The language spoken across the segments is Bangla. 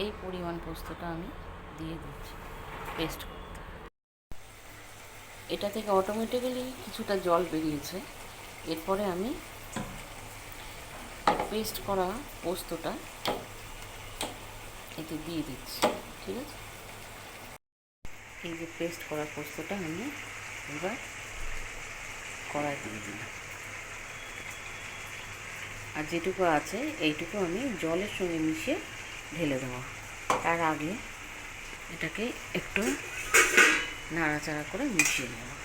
এই পরিমাণ পোস্তটা আমি দিয়ে দিচ্ছি পেস্ট করতে। এটা থেকে অটোমেটিক্যালি কিছুটা জল বেরিয়েছে। এরপরে আমি পেস্ট করা পোস্তটা এতে দিয়ে দিচ্ছি, ঠিক আছে? এই যে পেস্ট করা পোস্তটা আমি এবার কড়াই দিয়ে দিলাম। আর যেটুকু আছে, এইটুকু আমি জলের সঙ্গে মিশিয়ে ঢেলে দেবো। তার আগে এটাকে একটু নাড়াচাড়া করে মিশিয়ে নেব।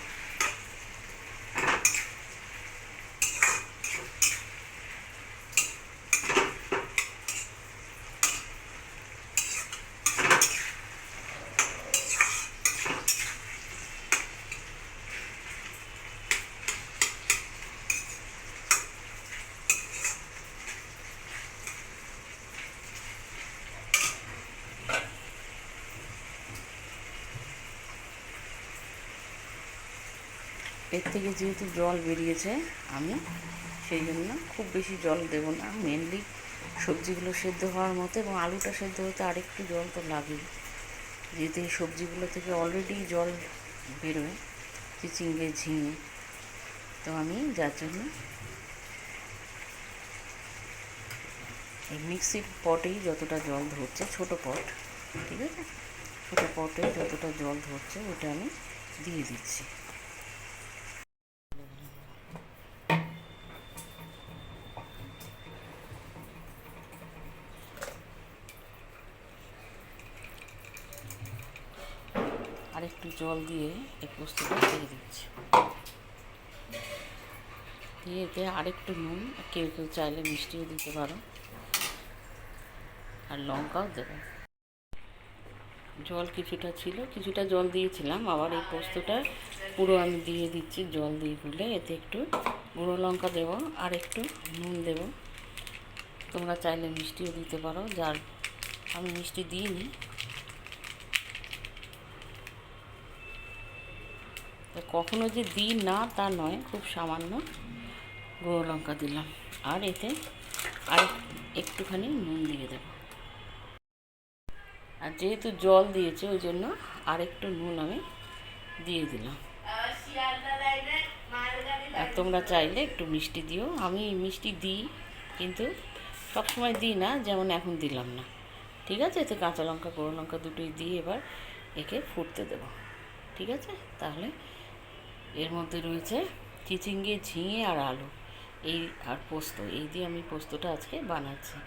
এর থেকে যেহেতু জল বেরিয়েছে, আমি সেই জন্য খুব বেশি জল দেব না। মেনলি সবজিগুলো সেদ্ধ হওয়ার মতো এবং আলুটা সেদ্ধ হতে আরেকটু জল তো লাগেই। যেহেতু এই সবজিগুলো থেকে অলরেডি জল বেরোয়, চিচিঙ্গে, ঝিঙে, তো আমি যার জন্য এই মিক্সির পটেই যতটা জল ধরছে, ছোট পট ঠিক আছে? ছোটো পটে যতটা জল ধরছে, ওটা আমি দিয়ে দিচ্ছি। আর একটু জল দিয়ে এই পোস্তটা দিয়ে দিচ্ছি। দিয়ে এতে আরেকটু নুন, কেউ কেউ চাইলে মিষ্টিও দিতে পারো। আর লঙ্কাও দেবে। জল কিছুটা ছিল, কিছুটা জল দিয়েছিলাম, আবার এই পোস্তটা পুরো আমি দিয়ে দিচ্ছি, জল দিয়ে গুলে এতে একটু গুঁড়ো লঙ্কা দেবো, আর একটু নুন দেবো। তোমরা চাইলে মিষ্টিও দিতে পারো, যার আমি মিষ্টি দিইনি। কখনো যে দিই না, তা নয়, খুব সামান্য গুঁড়ো লঙ্কা দিলাম। আর এতে আর একটুখানি নুন দিয়ে দেবো। আর যেহেতু জল দিয়েছে, ওই জন্য আর একটু নুন আমি দিয়ে দিলাম। আর তোমরা চাইলে একটু মিষ্টি দিও। আমি মিষ্টি দিই, কিন্তু সবসময় দিই না, যেমন এখন দিলাম না। ঠিক আছে? এতে কাঁচা লঙ্কা, গুঁড়ো লঙ্কা দুটোই দিয়ে এবার একে ফুটতে দেবো। ঠিক আছে? তাহলে এর মধ্যে রয়েছে চিচিঙ্গে ঝিঙে আর আলু। এই আর পোস্ত, এই দিয়ে আমি পোস্তটা আজকে বানাচ্ছি।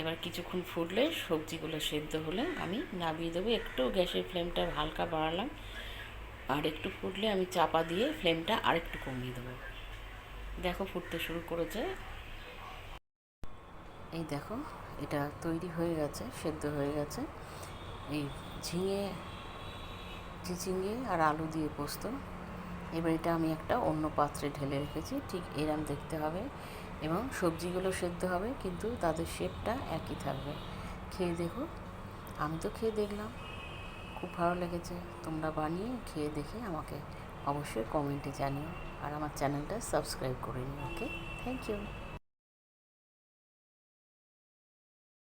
এবার কিছুক্ষণ ফুটলে সবজিগুলো সেদ্ধ হলে আমি নামিয়ে দেবো। একটু গ্যাসের ফ্লেমটা হালকা বাড়ালাম। আর একটু ফুটলে আমি চাপা দিয়ে ফ্লেমটা আরেকটু কমিয়ে দেবো। দেখো ফুটতে শুরু করেছে। এই দেখো, এটা তৈরি হয়ে গেছে, সেদ্ধ হয়ে গেছে। এই ঝিঙে চিচিঙ্গে আর আলু দিয়ে পোস্ত। এবার এটা আমি একটা অন্য পাত্রে ঢেলে রেখেছি, ঠিক এরম দেখতে হবে এবং সবজিগুলো সেদ্ধ হবে, কিন্তু তাদের শেপটা একই থাকবে। খেয়ে দেখো, আমি তো খেয়ে দেখলাম, খুব ভালো লেগেছে। তোমরা বানিয়ে খেয়ে দেখে আমাকে অবশ্যই কমেন্টে জানিও, আর আমার চ্যানেলটা সাবস্ক্রাইব করে নিও ওকে থ্যাংক ইউ